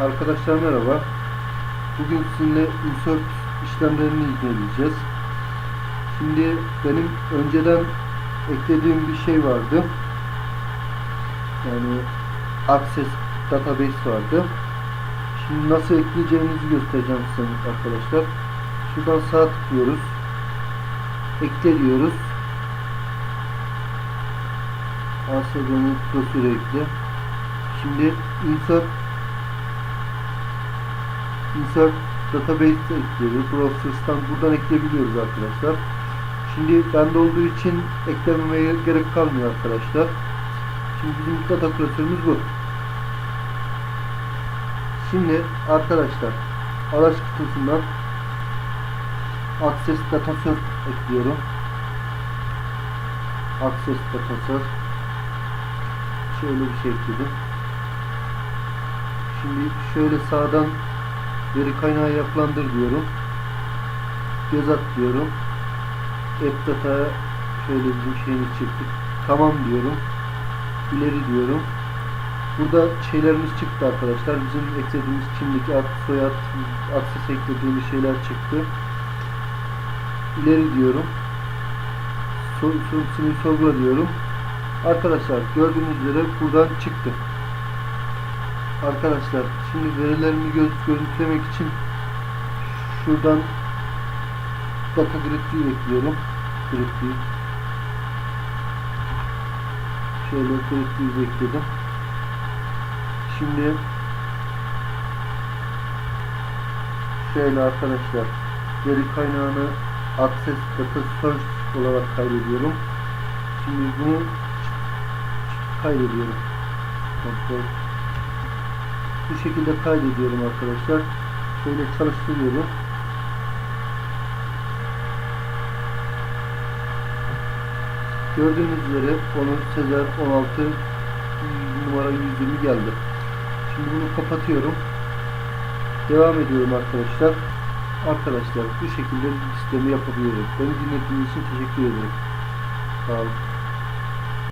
Arkadaşlar merhaba. Bugün sizinle insert işlemlerini inceleyeceğiz. Şimdi benim önceden eklediğim bir şey vardı. Yani Access Database vardı. Şimdi nasıl ekleyeceğimizi göstereceğim size arkadaşlar. Şuradan sağ tıklıyoruz. Ekle diyoruz. ASB'nin prosürü ekle. Şimdi insert insert database ekliyoruz. Browser'dan buradan ekleyebiliyoruz arkadaşlar. Şimdi bende olduğu için eklememeye gerek kalmıyor arkadaşlar. Şimdi bizim data klasörümüz bu. Şimdi arkadaşlar araç kutusundan Access Data ekliyorum. Access Data şöyle bir şey ekledim. Şimdi şöyle sağdan veri kaynağı yapılandır diyorum. Göz at diyorum. App Data'ya şöyle bizim şeyimiz çıktı. Tamam diyorum. İleri diyorum. Burada şeylerimiz çıktı arkadaşlar. Bizim eklediğimiz kimlik, ad, soyad, akses eklediğimiz şeyler çıktı. İleri diyorum. Sor, sorusunu sorgula diyorum. Arkadaşlar gördüğünüz üzere buradan çıktı. Arkadaşlar şimdi verilerimi göz, görüntülemek için şuradan data grid view ekliyorum. Grid view. Şöyle grid view ekledim. Şimdi şöyle arkadaşlar veri kaynağını access data source olarak kaydediyorum. Şimdi bunu kaydediyorum. Kontrol. Bu şekilde kaydediyorum arkadaşlar. Şöyle çalıştırıyorum. Gördüğünüz üzere onun Sezer 16 numara 120 geldi. Şimdi bunu kapatıyorum. Devam ediyorum arkadaşlar. Arkadaşlar bu şekilde sistemi yapabiliyoruz. Beni dinlediğiniz için teşekkür ederim. Sağ olun.